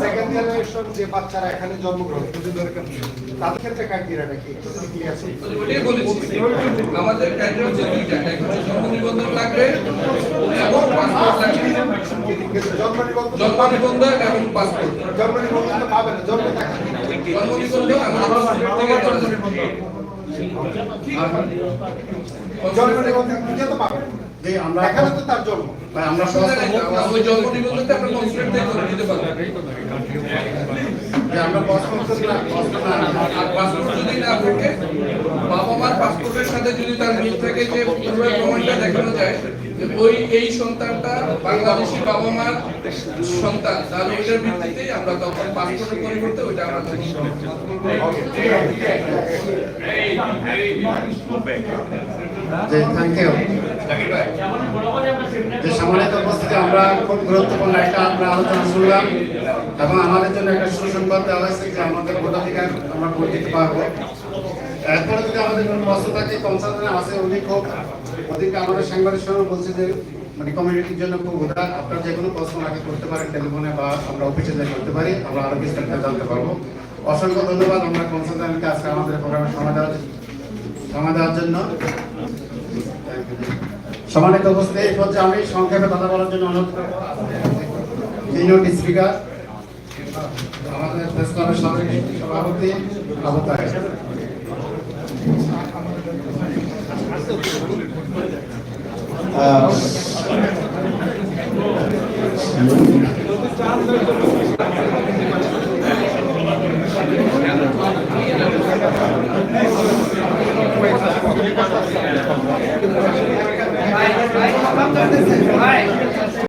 Second generation যে বাচ্চারা এখানে জন্মগ্রহণ তাদের ক্ষেত্রে আমাদের জন্ম নিবন্ধন লাগবে এবং পাসপোর্ট লাগবে। জন্ম নিবন্ধন জন্ম নিবন্ধন এবং পাসপোর্ট জন্ম নিবন্ধন পাবে না জন্ম জন্ম নিবন্ধন আমাদের স্কুল থেকে করা যাবে জন্ম নিবন্ধন তো পাবে না। যে আমরা এখানে তো তার জন্ম ভাই, আমরা ওই জন্ম নিবন্ধনটা আমরা থেকে করে দিতে পারব যে আমরা পাসপোর্ট পাসপোর্ট আর পাসপোর্ট যদি না থাকে বাবা মার পাসপোর্টের সাথে যদি তার মিল থাকে যে পূর্বের প্রমাণটা দেখানো যায় ওই এই সন্তানটা বাংলাদেশি বাবা মার সন্তান তাহলে ওইটার ভিত্তিতেই আমরা তখন পাসপোর্টের পরিবর্তে ওইটা আমরা করব। যে থ্যাংক ইউ যে সম্মানিত উপস্থিতি, আমরা খুব গুরুত্বপূর্ণ একটা আমরা আলোচনা শুনলাম এবং আমাদের জন্য একটা সুসংবাদ দেওয়া হয়েছে যে আমাদের ভোটাধিকার আমরা ভোট দিতে পারব। এরপরে যদি আমাদের কোনো প্রশ্ন থাকে, কনসালটেন্ট আছে, উনি খুব ওদিকে আমাদের সাংবাদিক সময় বলছে যে মানে কমিউনিটির জন্য খুব উদার। আপনার যে কোনো প্রশ্ন আগে করতে পারেন টেলিফোনে বা আমরা অফিসে যাই করতে পারি, আমরা আরও বিস্তারিত জানতে পারব। অসংখ্য ধন্যবাদ, আমরা কনসালটেন্টকে আজকে আমাদের প্রোগ্রামে সময় দেওয়ার সময় দেওয়ার জন্য। সমানিত উপস্থিতি। এই পর্যায়ে আমি সংক্ষেপে কথা বলার জন্য অনুরোধ করব। স্পিকার আমাদের প্রেস সভাপতি আবু আহ ভাই